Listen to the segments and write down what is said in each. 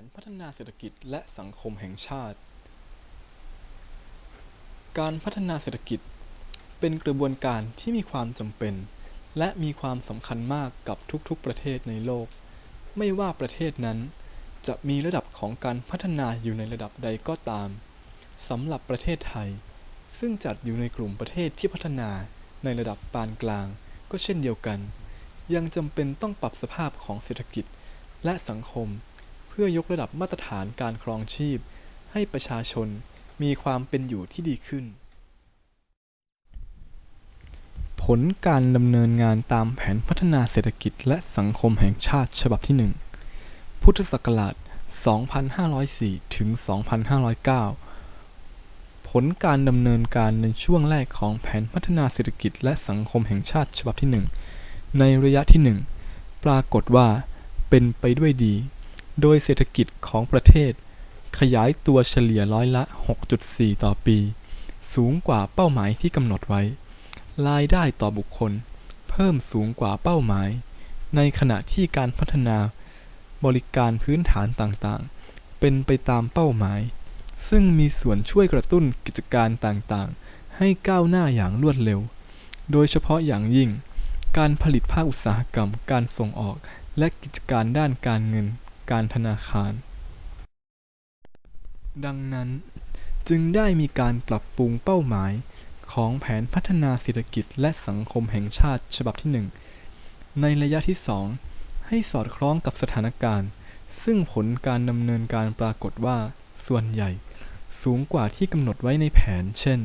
นพัฒนาเศรษฐกิจและสังคมแห่งชาติ การพัฒนาเศรษฐกิจ เป็นกระบวนการที่มีความจำเป็น และมีความสำคัญมากกับทุกๆประเทศในโลก ไม่ว่าประเทศนั้น จะมีระดับของการพัฒนาอยู่ในระดับใดก็ตามสำหรับประเทศไทย ซึ่งจัดอยู่ในกลุ่มประเทศที่พัฒนาในระดับปานกลาง ก็เช่นเดียวกัน ยังจำเป็นต้องปรับสภาพของเศรษฐกิจและสังคม พื่อยกระดับมาตรฐานการครองชีพ ให้ประชาชนมีความเป็นอยู่ที่ดีขึ้น ผลการดำเนินงานตามแผนพัฒนาเศรษฐกิจและสังคมแห่งชาติฉบับที่ 1 พุทธศักราช 2504 ถึง 2509 ผลการดำเนินการในช่วงแรกของแผนพัฒนาเศรษฐกิจและสังคมแห่งชาติฉบับที่ 1 ในระยะที่ 1 ปรากฏว่าเป็นไปด้วยดี โดยเศรษฐกิจของประเทศ ขยายตัวเฉลี่ยร้อยละ 6.4 ต่อปี สูงกว่าเป้าหมายที่กำหนดไว้ รายได้ต่อบุคคล เพิ่มสูงกว่าเป้าหมาย ในขณะที่การพัฒนาบริการพื้นฐานต่างๆ เป็นไปตามเป้าหมาย ซึ่งมีส่วนช่วยกระตุ้นกิจการต่างๆ ให้ก้าวหน้าอย่างรวดเร็ว โดยเฉพาะอย่างยิ่ง การผลิตภาคอุตสาหกรรม การส่งออก และกิจการด้านการเงิน การธนาคาร ดังนั้นจึงได้มีการปรับปรุงเป้าหมายของแผนพัฒนาเศรษฐกิจและสังคมแห่งชาติฉบับที่ 1 ในระยะที่ 2 ให้สอดคล้องกับสถานการณ์ ซึ่งผลการดำเนินการปรากฏว่า ส่วนใหญ่ สูงกว่าที่กำหนดไว้ในแผน เช่น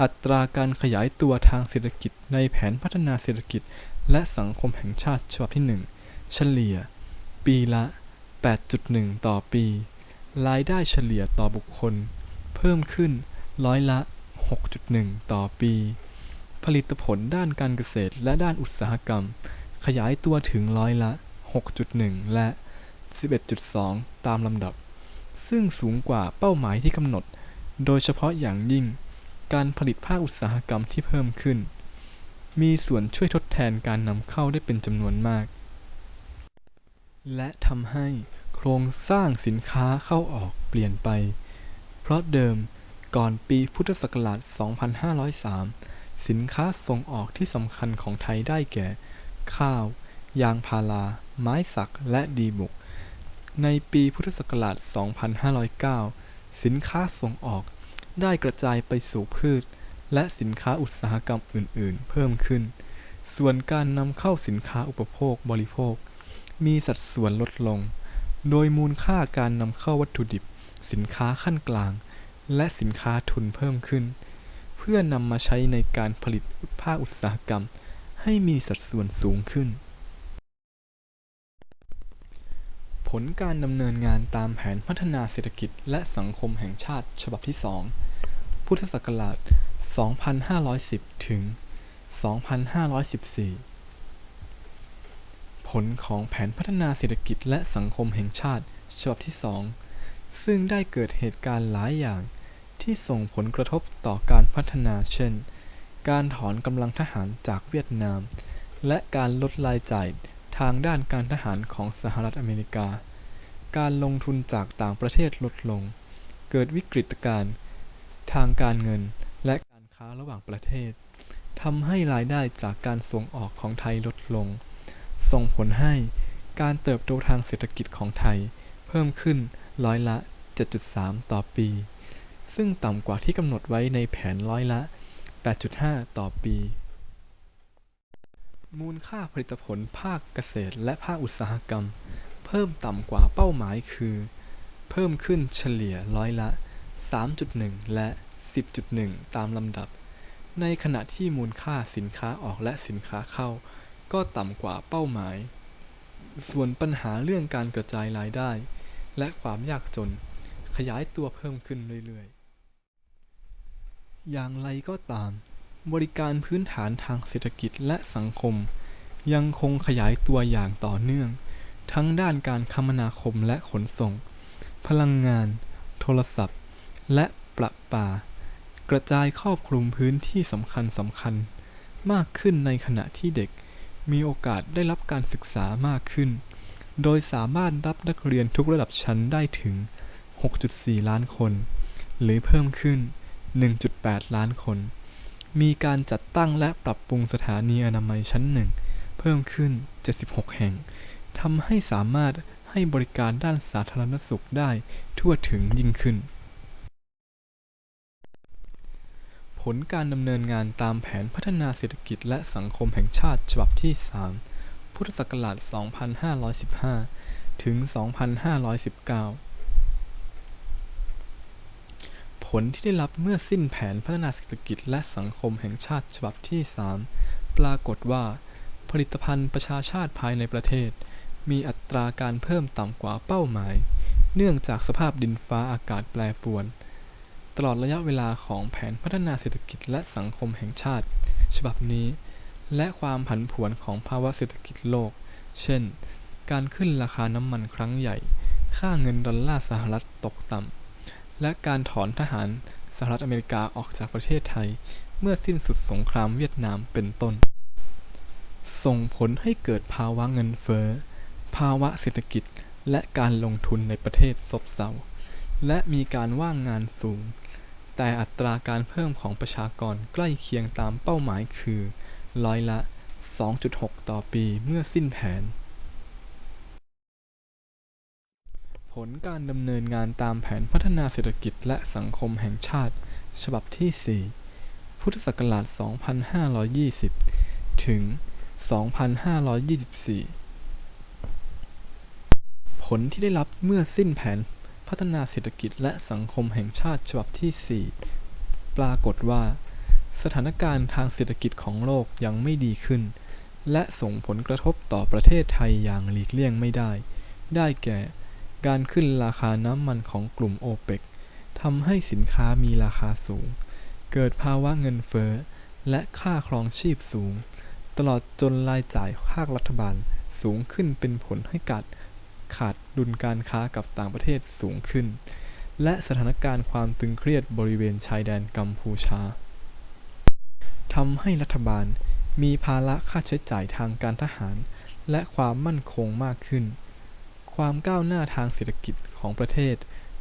อัตราการขยายตัวทางเศรษฐกิจในแผนพัฒนาเศรษฐกิจและสังคมแห่งชาติฉบับที่ 1 เฉลี่ย ปีละ 8.1 ต่อปี รายได้เฉลี่ยต่อบุคคล เพิ่มขึ้นร้อยละ 6.1 ต่อปี ผลิตผลด้านการเกษตรและด้านอุตสาหกรรม ขยายตัวถึงร้อยละ 6.1 และ 11.2 ตามลำดับ ซึ่งสูงกว่าเป้าหมายที่กำหนด โดยเฉพาะอย่างยิ่ง การผลิตภาคอุตสาหกรรมที่เพิ่มขึ้น มีส่วนช่วยทดแทนการนำเข้าได้เป็นจำนวนมาก และทำให้โครงสร้างสินค้าเข้าออกเปลี่ยนไป เพราะเดิมก่อนปีพุทธศักราช 2503 สินค้าส่งออกที่สำคัญของไทยได้แก่ ข้าว ยางพารา ไม้สัก และดีบุก ในปีพุทธศักราช 2509 สินค้าส่งออกได้กระจายไปสู่พืช และสินค้าอุตสาหกรรมอื่น ๆ เพิ่มขึ้น ส่วนการนำเข้าสินค้าอุปโภคบริโภค มีสัดส่วนลดลง โดยมูลค่าการนำเข้าวัตถุดิบ สินค้าขั้นกลาง และสินค้าทุนเพิ่มขึ้น เพื่อนำมาใช้ในการผลิตภาคอุตสาหกรรม ให้มีสัดส่วนสูงขึ้น ผลการดำเนินงานตามแผนพัฒนาเศรษฐกิจและสังคมแห่งชาติฉบับที่ 2 พุทธศักราช 2510 ถึง 2514 ผลของแผนพัฒนาเศรษฐกิจและสังคมแห่งชาติฉบับที่ 2 ซึ่งได้เกิดเหตุการณ์หลายอย่าง ที่ส่งผลกระทบต่อการพัฒนาเช่น การถอนกำลังทหารจากเวียดนาม และการลดรายจ่ายทางด้านการทหารของสหรัฐอเมริกา การลงทุนจากต่างประเทศลดลง เกิดวิกฤตการณ์ทางการเงินและการค้าระหว่างประเทศทำให้รายได้จากการส่งออกของไทยลดลง ส่งผลให้การเติบโตทางเศรษฐกิจของไทยเพิ่มขึ้นร้อยละ 7.3 ต่อปี ซึ่งต่ำกว่าที่กำหนดไว้ในแผนร้อยละ 8.5 ต่อปี มูลค่าผลิตผลภาคเกษตรและภาคอุตสาหกรรม เพิ่มต่ำกว่าเป้าหมายคือ เพิ่มขึ้นเฉลี่ยร้อยละ 3.1 และ 10.1 ตามลำดับ ในขณะที่มูลค่าสินค้าออกและสินค้าเข้า ก็ต่ำกว่าเป้าหมาย ส่วนปัญหาเรื่องการกระจายรายได้ และความยากจน ขยายตัวเพิ่มขึ้นเรื่อยๆ อย่างไรก็ตาม บริการพื้นฐานทางเศรษฐกิจและสังคม ยังคงขยายตัวอย่างต่อเนื่อง ทั้งด้านการคมนาคมและขนส่ง พลังงาน โทรศัพท์ และประปากระจายครอบคลุมพื้นที่สำคัญสำคัญมากขึ้นในขณะที่เด็ก มีโอกาสได้รับการศึกษามากขึ้น โดยสามารถรับนักเรียนทุกระดับชั้นได้ถึง 6.4 ล้านคน หรือเพิ่มขึ้น 1.8 ล้านคน มีการจัดตั้งและปรับปรุงสถานีอนามัยชั้นหนึ่ง เพิ่มขึ้น 76 แห่ง ทำให้สามารถให้บริการด้านสาธารณสุขได้ทั่วถึงยิ่งขึ้น ผลการดำเนินงานตามแผนพัฒนาเศรษฐกิจและสังคมแห่งชาติฉบับที่ 3 พุทธศักราช 2515 ถึง 2519 ผลที่ได้รับเมื่อสิ้นแผนพัฒนาเศรษฐกิจและสังคมแห่งชาติฉบับที่ 3 ปรากฏว่า ผลิตภัณฑ์ประชาชาติภายในประเทศ มีอัตราการเพิ่มต่ำกว่าเป้าหมาย เนื่องจากสภาพดินฟ้าอากาศแปรปรวน ตลอดระยะเวลาของแผนพัฒนาเศรษฐกิจและสังคมแห่งชาติ ฉบับนี้ และความผันผวนของภาวะเศรษฐกิจโลก เช่น การขึ้นราคาน้ำมันครั้งใหญ่ ค่าเงินดอลลาร์สหรัฐตกต่ำ และการถอนทหารสหรัฐอเมริกาออกจากประเทศไทย เมื่อสิ้นสุดสงครามเวียดนามเป็นต้น ส่งผลให้เกิดภาวะเงินเฟ้อ ภาวะเศรษฐกิจ และการลงทุนในประเทศซบเซา และมีการว่างงานสูง แต่อัตราการเพิ่มของประชากรใกล้เคียงตามเป้าหมายคือ ร้อยละ 2.6 ต่อปีเมื่อสิ้นแผน ผลการดำเนินงานตามแผนพัฒนาเศรษฐกิจและสังคมแห่งชาติ ฉบับที่ 4 พุทธศักราช 2520 ถึง 2524 ผลที่ได้รับเมื่อสิ้นแผน พัฒนาเศรษฐกิจและสังคมแห่งชาติฉบับที่ 4 ปรากฏว่า สถานการณ์ทางเศรษฐกิจของโลกยังไม่ดีขึ้น และส่งผลกระทบต่อประเทศไทยอย่างหลีกเลี่ยงไม่ได้ ได้แก่ การขึ้นราคาน้ำมันของกลุ่มโอเปกทำให้สินค้ามีราคาสูง เกิดภาวะเงินเฟ้อ และค่าครองชีพสูง ตลอดจนรายจ่ายภาครัฐบาลสูงขึ้นเป็นผลให้กัด ขาดดุลการค้ากับต่างประเทศสูงขึ้น และสถานการณ์ความตึงเครียดบริเวณชายแดนกัมพูชาทำให้รัฐบาลมีภาระค่าใช้จ่ายทางการทหาร และความมั่นคงมากขึ้น ความก้าวหน้าทางเศรษฐกิจของประเทศ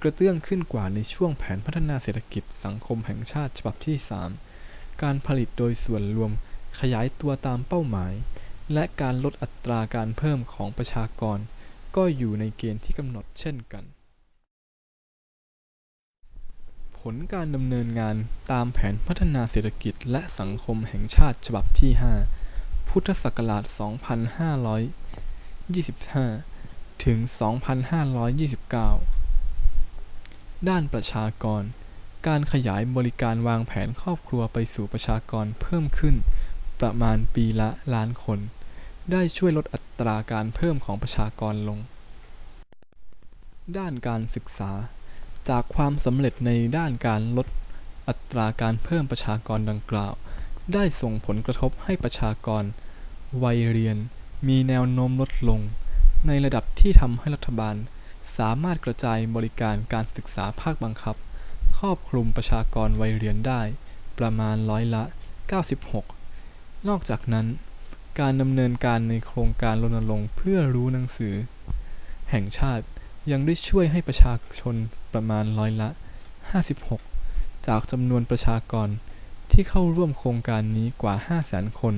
กระเตื้องขึ้นกว่าในช่วงแผนพัฒนาเศรษฐกิจสังคมแห่งชาติฉบับที่ 3 การผลิตโดยส่วนรวมขยายตัวตามเป้าหมาย และการลดอัตราการเพิ่มของประชากร ก็อยู่ในเกณฑ์ที่กำหนดเช่นกัน ผลการดำเนินงานตามแผนพัฒนาเศรษฐกิจและสังคมแห่งชาติฉบับที่ 5 พุทธศักราช 2525 ถึง 2529 ด้านประชากร การขยายบริการวางแผนครอบครัวไปสู่ประชากรเพิ่มขึ้นประมาณปีละล้านคน ได้ช่วยลดอัตราการเพิ่มของประชากรลง ด้านการศึกษา จากความสำเร็จในด้านการลดอัตราการเพิ่มประชากรดังกล่าว ได้ส่งผลกระทบให้ประชากร วัยเรียน มีแนวโน้มลดลง ในระดับที่ทำให้รัฐบาล สามารถกระจายบริการการศึกษาภาคบังคับ ครอบคลุมประชากรวัยเรียนได้ ประมาณร้อยละ 96 นอกจากนั้น การดำเนินการในโครงการรณรงค์เพื่อรู้หนังสือ แห่งชาติยังได้ช่วยให้ประชาชนประมาณร้อยละ 56 จากจำนวนประชากรที่เข้าร่วมโครงการนี้กว่า 500,000 คน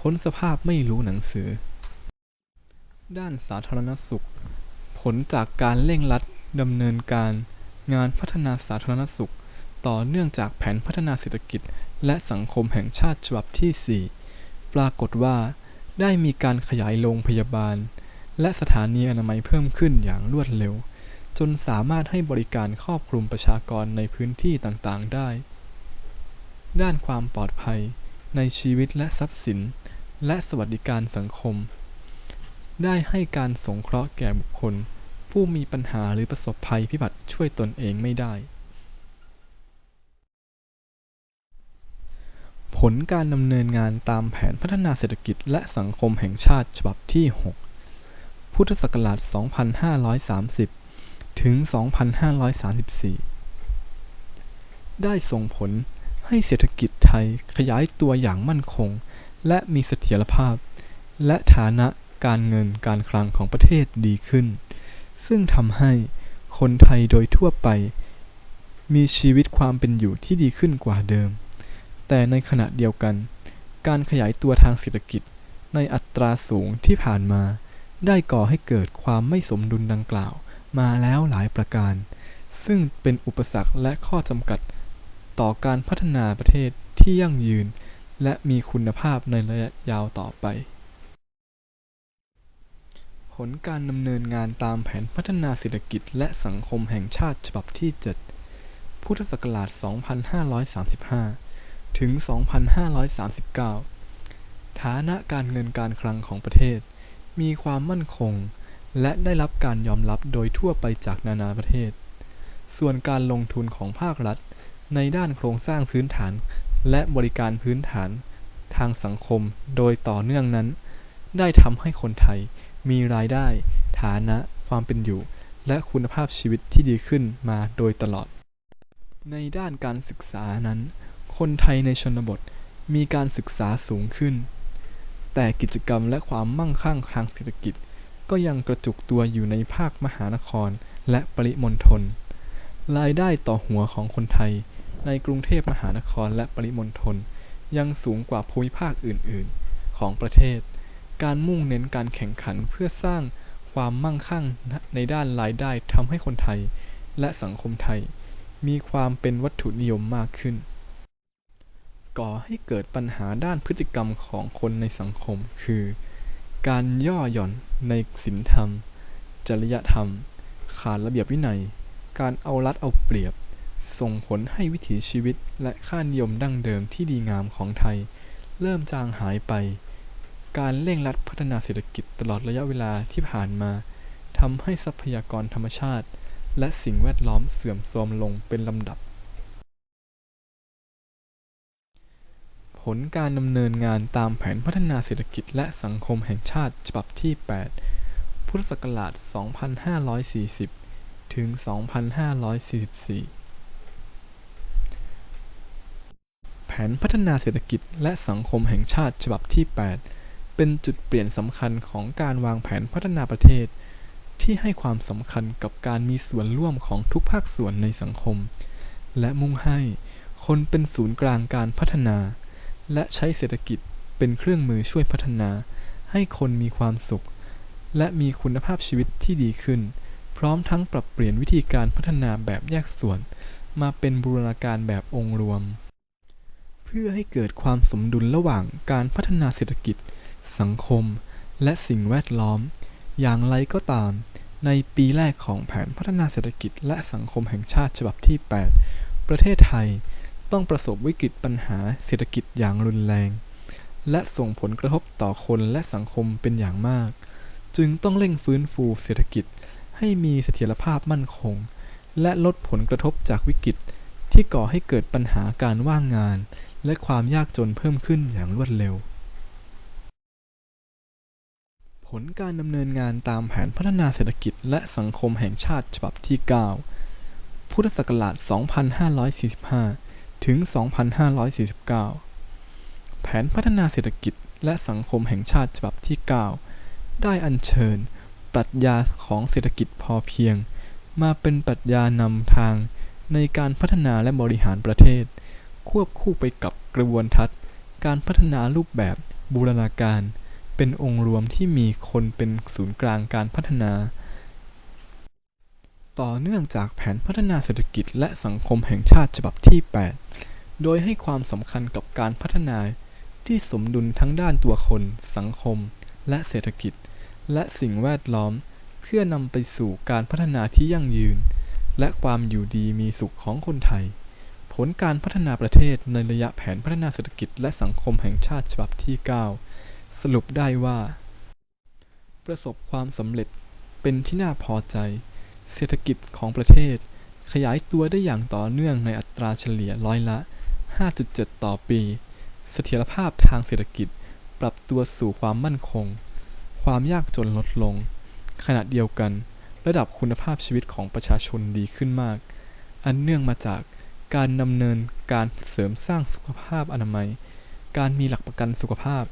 พ้นสภาพไม่รู้หนังสือ ด้านสาธารณสุข ผลจากการเร่งรัดดำเนินการงานพัฒนาสาธารณสุข ต่อเนื่องจากแผนพัฒนาเศรษฐกิจ และสังคมแห่งชาติฉบับที่ 4 ปรากฏว่าได้มีการขยายโรงพยาบาล และสถานีอนามัยเพิ่มขึ้นอย่างรวดเร็ว จนสามารถให้บริการครอบคลุมประชากรในพื้นที่ต่างๆ ได้ ด้านความปลอดภัยในชีวิตและทรัพย์สิน และสวัสดิการสังคม ได้ให้การสงเคราะห์แก่บุคคล ผู้มีปัญหาหรือประสบภัยพิบัติช่วยตนเองไม่ได้ ผลการดำเนินงานตามแผนพัฒนาเศรษฐกิจและสังคมแห่งชาติฉบับที่ 6 พุทธศักราช 2530 ถึง 2534 ได้ส่งผลให้เศรษฐกิจไทยขยายตัวอย่างมั่นคง และมีเสถียรภาพ และฐานะการเงินการคลังของประเทศดีขึ้น ซึ่งทำให้คนไทยโดยทั่วไป มีชีวิตความเป็นอยู่ที่ดีขึ้นกว่าเดิม แต่ในขณะเดียวกัน การขยายตัวทางเศรษฐกิจในอัตราสูงที่ผ่านมา ได้ก่อให้เกิดความไม่สมดุลดังกล่าว มาแล้วหลายประการ ซึ่งเป็นอุปสรรคและข้อจำกัด ต่อการพัฒนาประเทศที่ยั่งยืน และมีคุณภาพในระยะยาวต่อไป ผลการดำเนินงานตามแผนพัฒนาเศรษฐกิจและสังคมแห่งชาติฉบับที่ 7 พุทธศักราช 2535 ถึง 2539 ฐานะการเงินการคลังของประเทศ มีความมั่นคง และได้รับการยอมรับโดยทั่วไปจากนานาประเทศ ส่วนการลงทุนของภาครัฐ ในด้านโครงสร้างพื้นฐาน และบริการพื้นฐาน ทางสังคมโดยต่อเนื่องนั้น ได้ทำให้คนไทยมีรายได้ ฐานะ ความเป็นอยู่ และคุณภาพชีวิตที่ดีขึ้นมาโดยตลอด ในด้านการศึกษานั้น คนไทยในชนบทมีการศึกษาสูงขึ้น แต่กิจกรรมและความมั่งคั่งทางเศรษฐกิจก็ยังกระจุกตัวอยู่ในภาคมหานครและปริมณฑล รายได้ต่อหัวของคนไทยในกรุงเทพมหานครและปริมณฑลยังสูงกว่าภูมิภาคอื่น ๆ ของประเทศ การมุ่งเน้นการแข่งขันเพื่อสร้างความมั่งคั่งในด้านรายได้ทำให้คนไทยและสังคมไทย มีความเป็นวัตถุนิยมมากขึ้น ก่อให้เกิดปัญหาด้านพฤติกรรมของคนในสังคม คือ การย่อหย่อนในศีลธรรม จริยธรรม ขาดระเบียบวินัย การเอารัดเอาเปรียบ ส่งผลให้วิถีชีวิตและค่านิยมดั้งเดิมที่ดีงามของไทย เริ่มจางหายไป การเร่งรัดพัฒนาเศรษฐกิจตลอดระยะเวลาที่ผ่านมาทำให้ทรัพยากรธรรมชาติ และสิ่งแวดล้อมเสื่อมโทรมลงเป็นลำดับ ลการดำเนินงานตามแผนพัฒนาเศรษฐกิจและสังคมแห่งชาติฉบับที่ 8 พุทธศักราช 2540 ถึง 2544 แผนพัฒนาเศรษฐกิจและสังคมแห่งชาติฉบับที่ 8 เป็นจุดเปลี่ยนสำคัญของการวางแผนพัฒนาประเทศ ที่ให้ความสำคัญกับการมีส่วนร่วมของทุกภาคส่วนในสังคม และมุ่งให้คนเป็นศูนย์กลางการพัฒนา และใช้เศรษฐกิจเป็นเครื่องมือช่วยพัฒนาให้คนมีความสุข และมีคุณภาพชีวิตที่ดีขึ้น พร้อมทั้งปรับเปลี่ยนวิธีการพัฒนาแบบแยกส่วน มาเป็นบูรณาการแบบองค์รวม เพื่อให้เกิดความสมดุลระหว่างการพัฒนาเศรษฐกิจ สังคม และสิ่งแวดล้อม อย่างไรก็ตาม ในปีแรกของแผนพัฒนาเศรษฐกิจและสังคมแห่งชาติฉบับที่ 8 ประเทศไทย ต้องประสบวิกฤตปัญหาเศรษฐกิจอย่างรุนแรง และส่งผลกระทบต่อคนและสังคมเป็นอย่างมาก จึงต้องเร่งฟื้นฟูเศรษฐกิจให้มีเสถียรภาพมั่นคง และลดผลกระทบจากวิกฤตที่ก่อให้เกิดปัญหาการว่างงาน และความยากจนเพิ่มขึ้นอย่างรวดเร็ว ผลการดำเนินงานตามแผนพัฒนาเศรษฐกิจและสังคมแห่งชาติฉบับที่ 9 พุทธศักราช 2545 ถึง 2549 แผนพัฒนาเศรษฐกิจและสังคมแห่งชาติฉบับที่ 9 ได้อัญเชิญ ปรัชญาของเศรษฐกิจพอเพียง มาเป็นปรัชญานำทางในการพัฒนาและบริหารประเทศ ควบคู่ไปกับกระบวนทัศน์ การพัฒนารูปแบบบูรณาการ เป็นองค์รวมที่มีคนเป็นศูนย์กลางการพัฒนา ต่อเนื่องจากแผนพัฒนาเศรษฐกิจและสังคมแห่งชาติฉบับที่ 8 โดยให้ความสำคัญกับการพัฒนาที่สมดุลทั้งด้านตัวคน สังคม และเศรษฐกิจ และสิ่งแวดล้อม เพื่อนำไปสู่การพัฒนาที่ยั่งยืน และความอยู่ดีมีสุขของคนไทย ผลการพัฒนาประเทศในระยะแผนพัฒนาเศรษฐกิจและสังคมแห่งชาติฉบับที่ 9 สรุปได้ว่า ประสบความสำเร็จเป็นที่น่าพอใจ เศรษฐกิจของประเทศ ขยายตัวได้อย่างต่อเนื่องในอัตราเฉลี่ยร้อยละ 5.7 ต่อปี เสถียรภาพทางเศรษฐกิจปรับตัวสู่ความมั่นคง ความยากจนลดลง ขณะเดียวกัน ระดับคุณภาพชีวิตของประชาชนดีขึ้นมาก อันเนื่องมาจากการดำเนินการเสริมสร้างสุขภาพอนามัย การมีหลักประกันสุขภาพ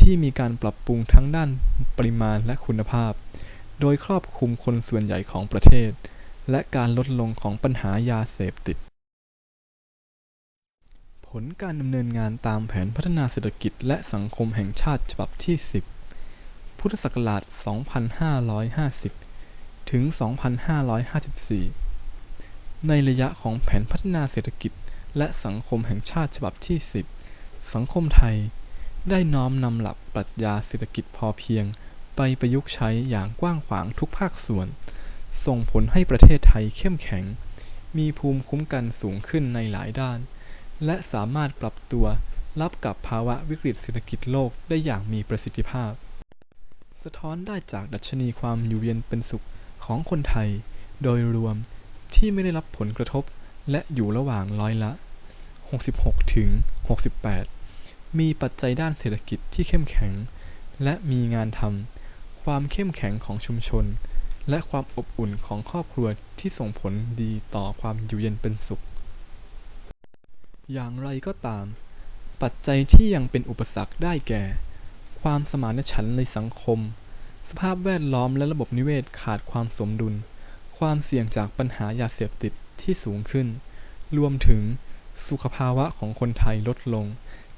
ที่มีการปรับปรุงทั้งด้านปริมาณและคุณภาพ โดยครอบคลุมคนส่วนใหญ่ของประเทศ และการลดลงของปัญหายาเสพติด ผลการดำเนินงานตามแผนพัฒนาเศรษฐกิจและสังคมแห่งชาติฉบับที่ 10 พุทธศักราช 2550 ถึง 2554 ในระยะของแผนพัฒนาเศรษฐกิจและสังคมแห่งชาติฉบับที่ 10 สังคมไทย ได้น้อมนำหลักปรัชญาเศรษฐกิจพอเพียง ไปประยุกต์ใช้อย่างกว้างขวางทุกภาคส่วน ส่งผลให้ประเทศไทยเข้มแข็ง มีภูมิคุ้มกันสูงขึ้นในหลายด้าน และสามารถปรับตัวรับกับภาวะวิกฤตเศรษฐกิจโลกได้อย่างมีประสิทธิภาพ สะท้อนได้จากดัชนีความอยู่เย็นเป็นสุขของคนไทย โดยรวมที่ไม่ได้รับผลกระทบและอยู่ระหว่างร้อยละ 66 ถึง 68 มีปัจจัยด้านเศรษฐกิจที่เข้มแข็ง และมีงานทำ ความเข้มแข็งของชุมชน และความอบอุ่นของครอบครัวที่ส่งผลดีต่อความอยู่เย็นเป็นสุข อย่างไรก็ตาม ปัจจัยที่ยังเป็นอุปสรรคได้แก่ ความสมานฉันท์ในสังคม สภาพแวดล้อมและระบบนิเวศขาดความสมดุล ความเสี่ยงจากปัญหายาเสพติดที่สูงขึ้น รวมถึงสุขภาวะของคนไทยลดลง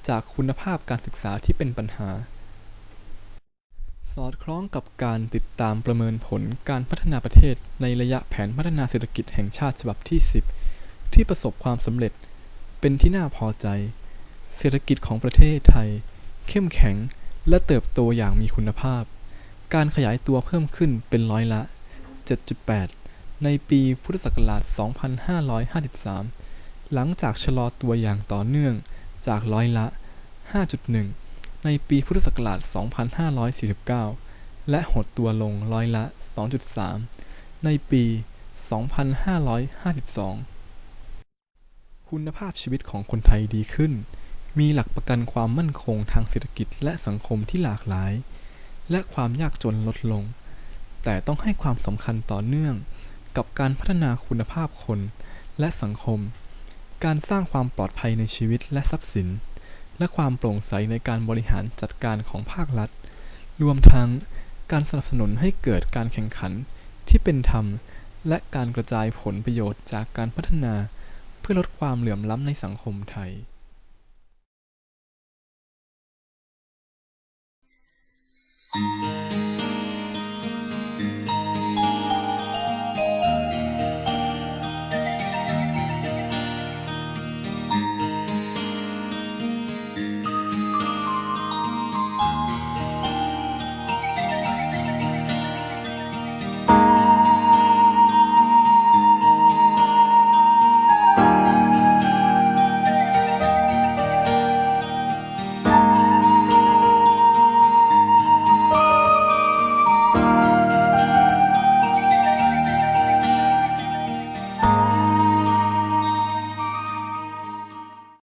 จากคุณภาพการศึกษาที่เป็นปัญหา สอดคล้องกับการติดตามประเมินผลการพัฒนาประเทศในระยะแผนพัฒนาเศรษฐกิจแห่งชาติฉบับที่ 10 ที่ประสบความสำเร็จเป็นที่น่าพอใจ เศรษฐกิจของประเทศไทย เข้มแข็งและเติบโตอย่างมีคุณภาพ การขยายตัวเพิ่มขึ้นเป็นร้อยละ 7.8 ในปีพุทธศักราช 2553 หลังจากชะลอตัวอย่างต่อเนื่องจากร้อยละ 5.1 ในปีพุทธศักราช 2549 และหดตัวลงร้อยละ 2.3 ในปี 2552 คุณภาพชีวิตของคนไทยดีขึ้น มีหลักประกันความมั่นคงทางเศรษฐกิจและสังคมที่หลากหลาย และความยากจนลดลง แต่ต้องให้ความสำคัญต่อเนื่องกับการพัฒนาคุณภาพคนและสังคม การสร้างความปลอดภัยในชีวิตและทรัพย์สิน และความโปร่งใสในการบริหารจัดการของภาครัฐ รวมทั้งการสนับสนุนให้เกิดการแข่งขันที่เป็นธรรม และการกระจายผลประโยชน์จากการพัฒนาเพื่อลดความเหลื่อมล้ำในสังคมไทยอ